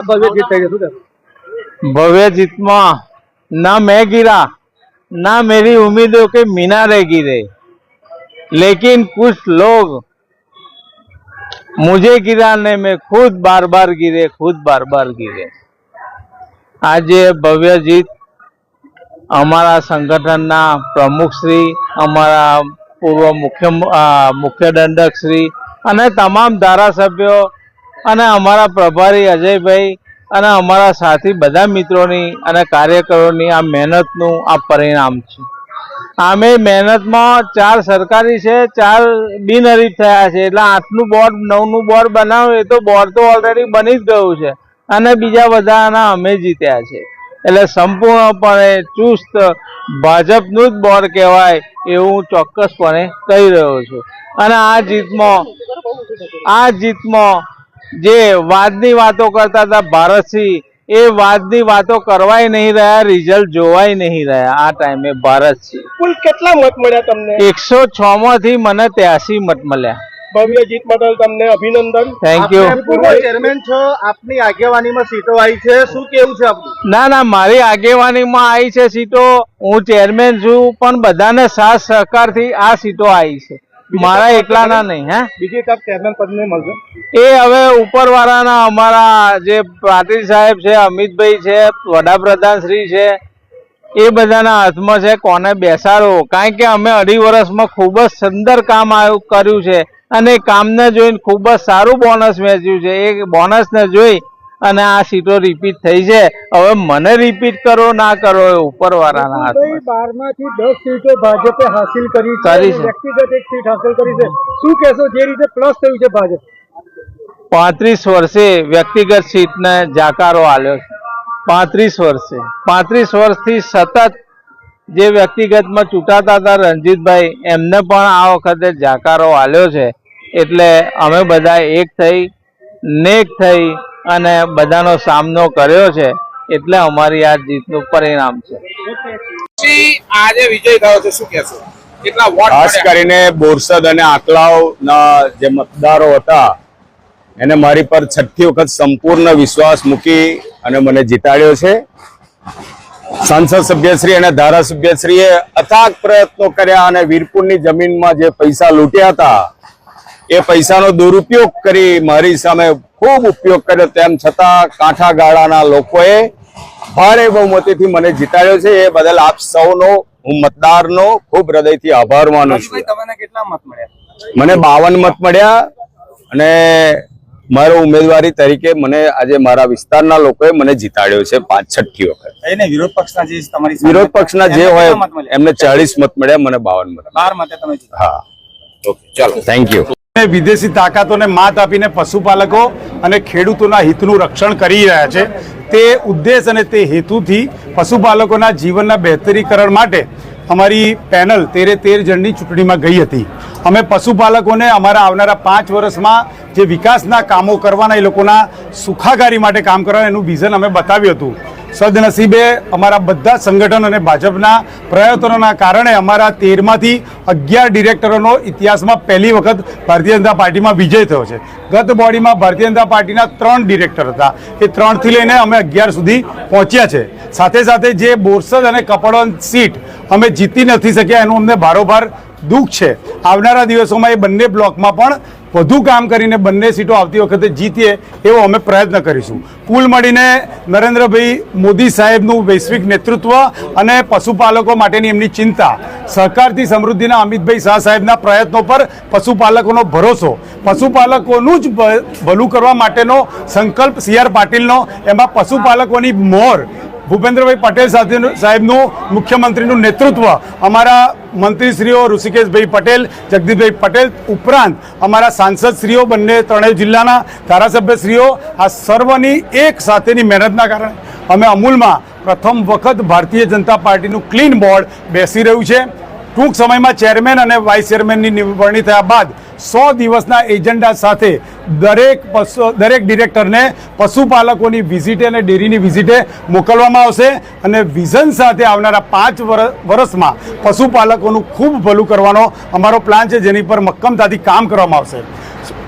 ભવ્ય જીત થઈ ગઈ શું કહેશો? भव्य जीत में ना मैं गिरा ना मेरी उम्मीदों के मीनारे गिरे लेकिन कुछ लोग मुझे गिराने में खुद बार बार गिरे खुद बार बार गिरे आज ये भव्य जीत અમારા સંગઠનના પ્રમુખ શ્રી અમારા પૂર્વ મુખ્ય અ, મુખ્ય દંડક શ્રી અને તમામ ધારાસભ્યો અને અમારા પ્રભારી અજયભાઈ અને અમારા સાથી બધા મિત્રોની અને કાર્યકરોની આ મહેનતનું આ પરિણામ છે. આમે મહેનતમાં ચાર સરકારી છે, ચાર બિનહરીફ થયા છે. એટલે આઠનું બોર્ડ નવનું બોર્ડ બનાવ્યું એ તો બોર્ડ તો ઓલરેડી બની જ ગયું છે. અને બીજા બધાના અમે જીત્યા છે. એટલે સંપૂર્ણપણે ચુસ્ત ભાજપનું જ બોર્ડ કહેવાય એવું હું ચોક્કસપણે કહી રહ્યો છું. અને આ જીતમાં આ જીતમાં જે વાદની વાતો કરતા હતા ભારતસિંહ એ વાદની વાતો કરવાય નહીં રહ્યા રિઝલ્ટ જોવાય નહીં રહ્યા આ ટાઈમે ભારતસિંહ. કુલ કેટલા મત મળ્યા તમને? એકસો છ માંથી મને ત્યાસી મત મળ્યા. ભવ્ય જીત બદલ તમને અભિનંદન. થેન્ક યુ પૂર્વ ચેરમેન છો આપની આગેવાનીમાં સીટો આવી છે શું કેવું છે આપનું? ના ના મારી આગેવાનીમાં આવી છે સીટો. હું ચેરમેન છું પણ બધાને સાથ સહકારથી આ સીટો આવી છે. મારા એકલાના નહીં હે? બીજી તક ચેરમેન પદને મળશે. એ હવે ઉપરવાળાના અમારા જે પાટીલ સાહેબ છે અમિતભાઈ છે વડાપ્રધાન શ્રી છે એ બધાના હાથમાં છે કોને બેસાડવો? કારણ કે અમે અઢી વર્ષમાં ખૂબ જ સુંદર કામ કર્યું છે. અને કામને જોઈને ખૂબ જ સારું બોનસ વેચ્યું છે. એ બોનસને જોઈ અને આ સીટો રિપીટ થઈ છે. હવે મને રિપીટ કરો ના કરો એ ઉપરવાળાના હાથમાં. બારમાંથી દસ સીટો ભાજપે હાસિલ કરી કરી છે. વ્યક્તિગત એક સીટ હાસિલ કરી છે. શું કહેશો જે રીતે પ્લસ થયું છે ભાજપ? પાંત્રીસ વર્ષે વ્યક્તિગત સીટને જાકારો આલ્યો છે. પાંત્રીસ વર્ષે. પાંત્રીસ વર્ષથી સતત જે વ્યક્તિગતમાં ચૂંટાતા હતા રણજીતભાઈ એમને પણ આ વખતે જાકારો આલ્યો છે. એટલે અમે બધા એક થઈ નેક થઈ અને બધાનો સામનો કર્યો છે એટલે અમારી આ જીતનું પરિણામ છે. આજે વિજય થયો છે શું કહેશો? ખાસ કરીને બોરસદ અને આકલાવના જે મતદારો હતા એને મારી પર છઠ્ઠી વખત સંપૂર્ણ વિશ્વાસ મૂકી અને મને જીતાડ્યો છે. સાંસદ સભ્યશ્રી અને ધારાસભ્યશ્રીએ અથાગ પ્રયત્નો કર્યા અને વીરપુરની જમીનમાં જે પૈસા લૂંટ્યા હતા એ પૈસાનો દુરુપયોગ કરી મારી સામે ખૂબ ઉપયોગ કર્યો. તેમ છતાં કાંઠા ગાળાના લોકોએ ભારે બહુમતીથી મને જીતાડ્યો છે. એ બદલ આપ સૌનો હું મતદારનો ખૂબ હૃદયથી આભાર માનું છું. મને બાવન મત મળ્યા અને મારો ઉમેદવારી તરીકે મને આજે મારા વિસ્તારના લોકોએ મને જીતાડ્યો છે પાંચ છઠ્ઠી વખત. વિરોધ પક્ષના જે તમારી વિરોધ પક્ષના જે હોય? એમને ચાળીસ મત મળ્યા મને બાવન મત. બાર મતે તમે હા. ઓકે ચાલો. થેન્ક યુ વિદેશી તાકાતોને માત આપીને પશુપાલકો અને ખેડૂતોના હિતનું રક્ષણ કરી રહ્યા છે. તે ઉદ્દેશ અને તે હેતુથી પશુપાલકોના જીવનના બહેતરીકરણ માટે અમારી પેનલ તેરે તેર જણની ચૂંટણીમાં ગઈ હતી. અમે પશુપાલકોને અમારા આવનારા પાંચ વર્ષમાં જે વિકાસના કામો કરવાના એ લોકોના સુખાકારી માટે કામ કરવાના એનું વિઝન અમે બતાવ્યું હતું. સદનસીબે અમારા બધા સંગઠન અને ભાજપના પ્રયત્નોના કારણે અમારા તેરમાંથી અગિયાર ડિરેક્ટરોનો ઇતિહાસમાં પહેલી વખત ભારતીય જનતા પાર્ટીમાં વિજય થયો છે. ગત બોડીમાં ભારતીય જનતા પાર્ટીના ત્રણ ડિરેક્ટર હતા. એ ત્રણથી લઈને અમે અગિયાર સુધી પહોંચ્યા છે. સાથે સાથે જે બોરસદ અને કપડવન સીટ અમે જીતી નથી શક્યા એનું અમને ભારોભાર દુઃખ છે. આવનારા દિવસોમાં એ બંને બ્લોકમાં પણ વધુ કામ કરીને બંને સીટો આવતી વખતે જીતીએ એવો અમે પ્રયત્ન કરીશું. કુલ મળીને નરેન્દ્રભાઈ મોદી સાહેબનું વૈશ્વિક નેતૃત્વ અને પશુપાલકો માટેની એમની ચિંતા, સહકારથી સમૃદ્ધિના અમિતભાઈ શાહ સાહેબના પ્રયત્નો પર પશુપાલકોનો ભરોસો, પશુપાલકોનું જ ભલું કરવા માટેનો સંકલ્પ સી આર પાટીલનો, એમાં પશુપાલકોની મોર ભૂપેન્દ્રભાઈ પટેલ સાથે સાહેબનું મુખ્યમંત્રીનું નેતૃત્વ અમારા મંત્રીશ્રીઓ ઋષિકેશભાઈ પટેલ જગદીશભાઈ પટેલ ઉપરાંત અમારા સાંસદશ્રીઓ, બંને ત્રણેય જિલ્લાના ધારાસભ્યશ્રીઓ, આ સર્વની એક સાથેની મહેનતના કારણે અમે અમૂલમાં પ્રથમ વખત ભારતીય જનતા પાર્ટીનું ક્લીન બોર્ડ બેસી રહ્યું છે. ટૂંક સમયમાં ચેરમેન અને વાઇસ ચેરમેનની વરણી થયા બાદ સો દિવસના એજન્ડા સાથે દરેક પશુ દરેક ડિરેક્ટરને પશુપાલકોની વિઝિટે અને ડેરીની વિઝિટે મોકલવામાં આવશે અને વિઝન સાથે આવનારા પાંચ વર- વર્ષમાં પશુપાલકોનું ખૂબ ભલું કરવાનો અમારો પ્લાન છે, જેની પર મક્કમતાથી કામ કરવામાં આવશે.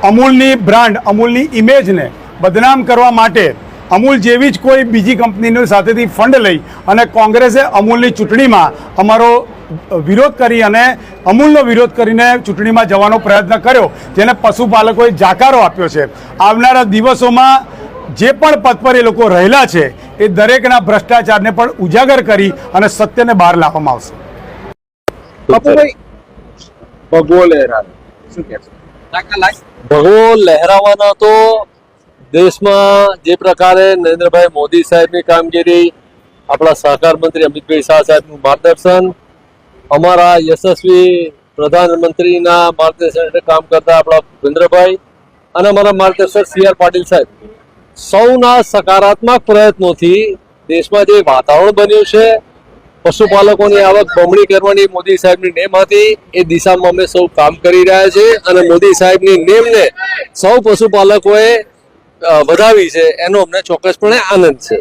અમૂલની બ્રાન્ડ, અમૂલની ઇમેજને બદનામ કરવા માટે અમૂલ જેવી જ કોઈ બીજી કંપનીની સાથેથી ફંડ લઈ અને કોંગ્રેસે અમૂલની ચૂંટણીમાં અમારો વિરોધ કરી અને અમૂલનો વિરોધ કરીને ચૂંટણીમાં જવાનો પ્રયત્ન કર્યો જેને પશુપાલકોએ જાકારો આપ્યો છે. આવનારા દિવસોમાં જે પણ પદ પર એ લોકો રહેલા છે એ દરેકના ભ્રષ્ટાચારને પણ ઉજાગર કરી અને સત્યને બહાર લાવવામાં આવશે. ભગવો લહેરા શું કહેશો ભગવો લહેરાવાનો તો દેશમાં જે પ્રકારે નરેન્દ્રભાઈ મોદી સાહેબની કામગીરી આપણા સહકાર મંત્રી અમિતભાઈ શાહ સાહેબનું માર્ગદર્શન અમારા યશસ્વી પ્રધાનમંત્રીના માર્ગદર્શન હેઠળ કામ કરતા આપણા ભૂપેન્દ્રભાઈ અને અમારા માર્ગદર્શક સી આર પાટીલ સાહેબ. સૌના સકારાત્મક પ્રયત્નોથી દેશમાં જે વાતાવરણ બન્યું છે, પશુપાલકોની આવક બમણી કરવાની મોદી સાહેબની નેમ હતી, એ દિશામાં અમે સૌ કામ કરી રહ્યા છે અને મોદી સાહેબની નેમને સૌ પશુપાલકોએ વધાવી છે, એનો અમને ચોક્કસપણે આનંદ છે.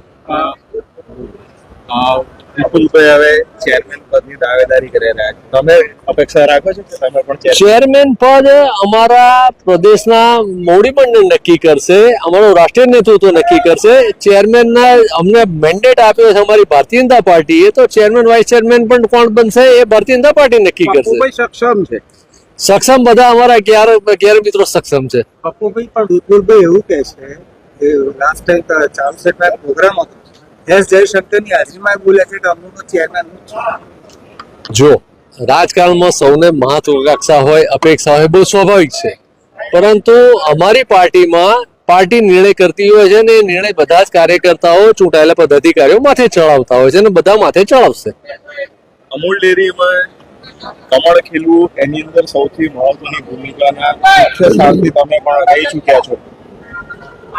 વિપુલભાઈ હવે ચેરમેન પદની દાવેદારી કરી રહ્યા છે. તમે અપેક્ષા રાખો છો કે તમે પણ ચેરમેન પદ અમારા પ્રદેશના મોવડી નક્કી કરશે અમારું રાષ્ટ્રીય નેતૃત્વ નક્કી કરશે. ચેરમેનના અમને મેન્ડેટ આપ્યો છે અમારી ભારતીય જનતા પાર્ટીએ તો ચેરમેન વાઇસ ચેરમેન પણ કોણ બનશે એ ભારતીય જનતા પાર્ટી નક્કી કરશે. સક્ષમ છે. સક્ષમ બધા અમારા અગિયાર અગિયાર મિત્રો સક્ષમ છે. પપ્પુભાઈ પણ વિપુલભાઈ એવું કહે છે લાસ્ટ ટાઈમ ચાલશે પ્રોગ્રામ હતો. એસ જયશંકરની હાજરીમાં બોલે છે કે ચેરમેન જો રાજકારણમાં સૌને મહત્વકાંક્ષા હોય અપેક્ષા હોય બહુ સ્વાભાવિક છે. પરંતુ અમારી પાર્ટીમાં પાર્ટી નિર્ણય કરતી હોય છે ને એ નિર્ણય બધા જ કાર્યકર્તાઓ ચૂંટાયેલા પદાધિકારીઓ માથે ચડાવતા હોય છે અને બધા માથે ચડાવશે. અમૂલ ડેરીમાં કમળ ખીલવું એની અંદર સૌથી મહત્વની ભૂમિકાના મુખ્ય સ્થાનથી તમે પણ રહી ચૂક્યા છો.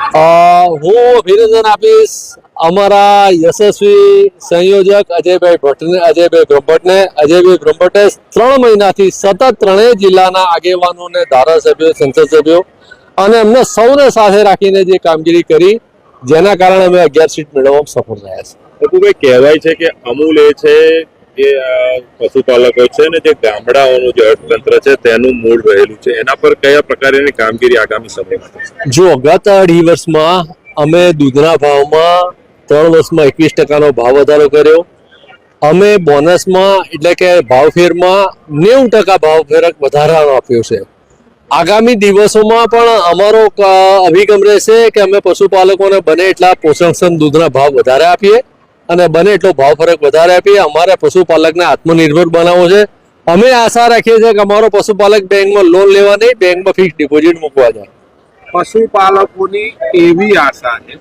હું અભિનંદન આપીશ. અમારા યશસ્વી સંયોજક અજયભાઈ ભટ્ટને, અજયભાઈ બ્રહ્મભટ્ટને અજયભાઈ બ્રહ્મભટ્ટે ત્રણ મહિનાથી સતત ત્રણેય જિલ્લાના આગેવાનોને ધારાસભ્યો સંસદ સભ્યો અને અમને સૌને સાથે રાખીને જે કામગીરી કરી, જેના કારણે અમે અગિયાર સીટ મેળવવામાં સફળ રહ્યા છે કહેવાય છે કે અમૂલ એ છે અ, પશુપાલકો છે ને જે ગામડાઓનું જે અર્થતંત્ર છે તેનું મૂળ રહેલું છે એના પર કયા પ્રકારની કામગીરી આગામી સમયમાં જો ગત અઢી વર્ષમાં અમે દૂધના ભાવમાં ત્રણ વર્ષમાં એકવીસ ટકાનો ભાવ વધારો કર્યો. અમે બોનસમાં એટલે કે ભાવફેરમાં નેવું ટકા ભાવફેરક વધારાનો આપ્યો છે. આગામી દિવસોમાં પણ અમારો અભિગમ રહેશે કે અમે પશુપાલકોને બને એટલા પોષણક્ષમ દૂધના ભાવ વધારે આપીએ. અને બને એટલો ભાવ ફરક વધારે આપીએ. અમારે પશુપાલકને આત્મનિર્ભર બનાવવો છે. અમે આશા રાખીએ છીએ કે અમારો પશુપાલક બેંકમાં લોન લેવા નહીં બેંકમાં ફિક્સ ડિપોઝિટ મૂકવા જાય. પશુપાલકોની એવી આશા છે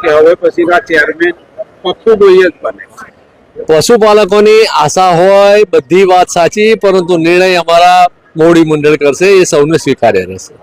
કે હવે પછીના ચેરમેન પપ્પુભાઈ જ બને. પશુપાલકોની આશા હોય બધી વાત સાચી પરંતુ નિર્ણય અમારા મોડી મંડળ કરશે એ સૌને સ્વીકાર્ય રહેશે.